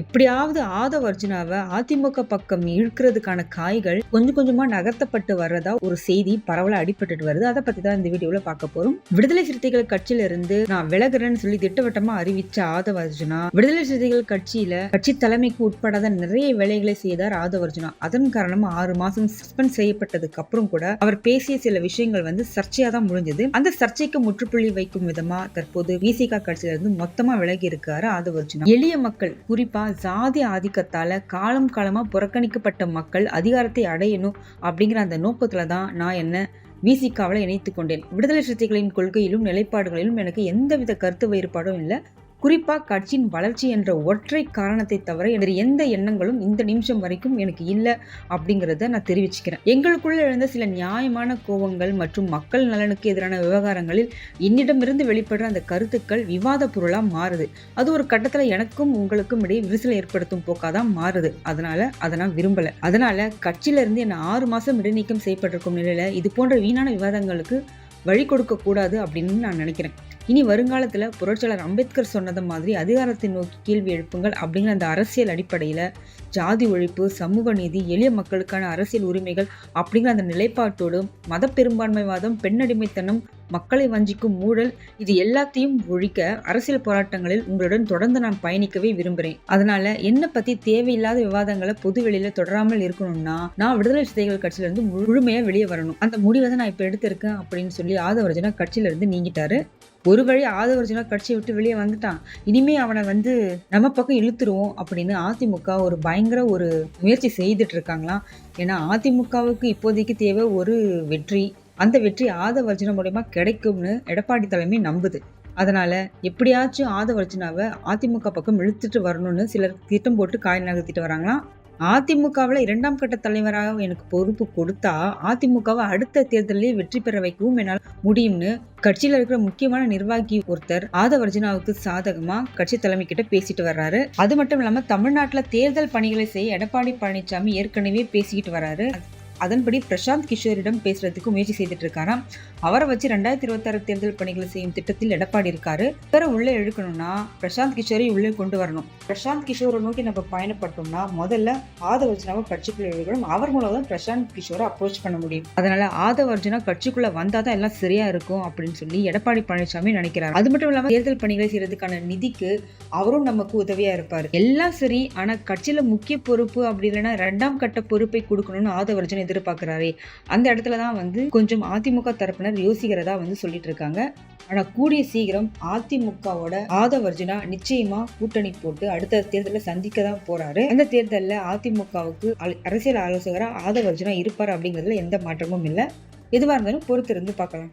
எப்படியாவது ஆதவ அர்ஜுனாவை அதிமுக பக்கம் இழுக்கிறதுக்கான காய்கள் கொஞ்சம் கொஞ்சமா நகர்த்தப்பட்டு வர்றதா ஒரு செய்தி பரவல அடிபட்டுட்டு வருது. அதை பத்தி தான் இந்த வீடியோல பார்க்க போறோம். விடுதலை சிறுத்தைகள் கட்சியில இருந்து நான் விலகுறேன்னு சொல்லி திட்டவட்டமா அறிவிச்ச ஆதவ அர்ஜுனா விடுதலை சிறுத்தைகள் கட்சியில கட்சி தலைமைக்கு உட்படாத நிறைய வேலைகளை செய்தார் ஆதவ அர்ஜுனா. அதன் காரணமா ஆறு மாசம் சஸ்பெண்ட் செய்யப்பட்டதுக்கு அப்புறம் கூட அவர் பேசிய சில விஷயங்கள் வந்து சர்ச்சையா தான் முடிஞ்சது. அந்த சர்ச்சைக்கு முற்றுப்புள்ளி வைக்கும் விதமா தற்போது விசிகா கட்சியில இருந்து மொத்தமா விலகி இருக்காரு ஆதவ அர்ஜுனா. எளிய மக்கள் குறிப்பா சாதி ஆதிக்கத்தால் காலம் காலமாக புறக்கணிக்கப்பட்ட மக்கள் அதிகாரத்தை அடையணும் அப்படிங்கிற அந்த நோக்கத்தில் தான் நான் என்ன விசிகாவில் இணைத்து கொண்டேன் விடுதலை சிறுத்தைகளின் கொள்கையிலும் நிலைப்பாடுகளிலும் எனக்கு எந்தவித கருத்து வேறுபாடும் இல்லை. குறிப்பாக கட்சியின் வளர்ச்சி என்ற ஒற்றை காரணத்தை தவிர வேறு எந்த எண்ணங்களும் இந்த நிமிஷம் வரைக்கும் எனக்கு இல்லை அப்படிங்கிறத நான் தெரிவிச்சுக்கிறேன். எங்களுக்குள்ள எழுந்த சில நியாயமான கோபங்கள் மற்றும் மக்கள் நலனுக்கு எதிரான விவகாரங்களில் என்னிடமிருந்து வெளிப்படுற அந்த கருத்துக்கள் விவாத பொருளாக மாறுது. அது ஒரு கட்டத்தில் எனக்கும் உங்களுக்கும் இடையே விரிசல் ஏற்படுத்தும் போக்காக தான் மாறுது. அதனால அதை நான் விரும்பலை. அதனால கட்சியிலிருந்து என்ன ஆறு மாதம் இடைநீக்கம் செய்யப்பட்டிருக்கும் நிலையில் இது போன்ற வீணான விவாதங்களுக்கு வழி கொடுக்கக்கூடாது அப்படின்னு நான் நினைக்கிறேன். இனி வருங்காலத்தில் புரட்சியாளர் அம்பேத்கர் சொன்னது மாதிரி அதிகாரத்தை நோக்கி கேள்வி எழுப்புங்கள் அப்படிங்கிற அந்த அரசியல் அடிப்படையில் ஜாதி ஒழிப்பு சமூக நீதி எளிய மக்களுக்கான அரசியல் உரிமைகள் அப்படிங்கிற அந்த நிலைப்பாட்டோடு மத பெரும்பான்மைவாதம் பெண்ணடிமைத்தனம் மக்களை வஞ்சிக்கும் ஊழல் இது எல்லாத்தையும் ஒழிக்க அரசியல் போராட்டங்களில் உங்களுடன் தொடர்ந்து நான் பயணிக்கவே விரும்புகிறேன் அதனால என்ன பத்தி தேவையில்லாத விவாதங்களை பொது வெளியில தொடராமல் இருக்கணும்னா நான் விடுதலை சிதைகள் கட்சியில இருந்து முழுமையா வெளியே வரணும். அந்த முடிவை தான் நான் இப்ப எடுத்திருக்கேன் அப்படின்னு சொல்லி ஆதவர்ஜனா கட்சியில இருந்து நீங்கிட்டாரு. ஒரு வழி ஆதவர்ஜனா கட்சியை விட்டு வெளியே வந்துட்டான். இனிமே அவனை வந்து நம்ம பக்கம் இழுத்துருவோம் அப்படின்னு அதிமுக ஒரு பயங்கர ஒரு முயற்சி செய்துட்டு இருக்காங்களாம். ஏன்னா அதிமுகவுக்கு இப்போதைக்கு தேவை ஒரு வெற்றி. அந்த வெற்றி ஆதவர்ஜன மூலயமா கிடைக்கும்னு எடப்பாடி தலைமை நம்புது. அதனால எப்படியாச்சும் ஆதவர்ஜனாவை அதிமுக பக்கம் இழுத்துட்டு வரணும்னு சிலர் திட்டம் போட்டு காயில் நகர்த்திட்டு வராங்களாம் அதிமுகவில் இரண்டாம் கட்ட தலைவராக எனக்கு பொறுப்பு கொடுத்தா அதிமுகவை அடுத்த தேர்தலில் வெற்றி பெற வைக்கவும் என்னால் முடியும்னு கட்சியில் இருக்கிற முக்கியமான நிர்வாகி ஒருத்தர் ஆதவர்ஜனாவுக்கு சாதகமா கட்சி தலைமை கிட்ட பேசிட்டு வர்றாரு. அது மட்டும் இல்லாமல் தமிழ்நாட்டில் தேர்தல் பணிகளை செய்ய எடப்பாடி பழனிசாமி ஏற்கனவே பேசிக்கிட்டு வர்றாரு. அதன்படி பிரசாந்த் கிஷோரிடம் பேசுறதுக்கு முயற்சி செய்துட்டு இருக்காராம் அவரை வச்சு ரெண்டாயிரத்தி இருபத்தாறு தேர்தல் பணிகளை செய்யும் திட்டத்தில் எடப்பாடி இருக்காரு. இவரை உள்ளே இழுக்கணும்னா பிரசாந்த் கிஷோரை உள்ளே கொண்டு வரணும். பிரசாந்த் கிஷோரை நோக்கி நம்ம பயணப்பட்டோம்னா முதல்ல ஆதவர்ஜனாவை கட்சிக்குள்ள இழுக்கணும். அவர் மூலம் தான் பிரசாந்த் கிஷோரை அப்ரோச் பண்ண முடியும். அதனால ஆதவர்ஜனா கட்சிக்குள்ள வந்தாதான் எல்லாம் சரியா இருக்கும் அப்படின்னு சொல்லி எடப்பாடி பழனிசாமி நினைக்கிறார். அது மட்டும் இல்லாம தேர்தல் பணிகளை செய்யறதுக்கான நிதிக்கு அவரும் நமக்கு உதவியா இருப்பாரு. எல்லாம் சரி ஆனா கட்சியில முக்கிய பொறுப்பு அப்படி இல்லைன்னா ரெண்டாம் கட்ட பொறுப்பை கொடுக்கணும்னு ஆதவர்ஜன் எதிர்பார்க்குறாரே. அந்த இடத்துல தான் வந்து கொஞ்சம் அதிமுக தரப்பினர் யோசிக்கிறதா வந்து சொல்லிட்டு இருக்காங்க ஆனால் கூடிய சீக்கிரம் அதிமுகவோட ஆதவர்ஜுனா நிச்சயமா கூட்டணி போட்டு அடுத்த தேர்தலில் சந்திக்க தான் போறாரு. அந்த தேர்தலில் அதிமுகவுக்கு அரசியல் ஆலோசகராக ஆதவர்ஜுனா இருப்பார் அப்படிங்கிறதுல எந்த மாற்றமும் இல்லை. எதுவாக இருந்தாலும் பொறுத்திருந்து பார்க்கலாம்.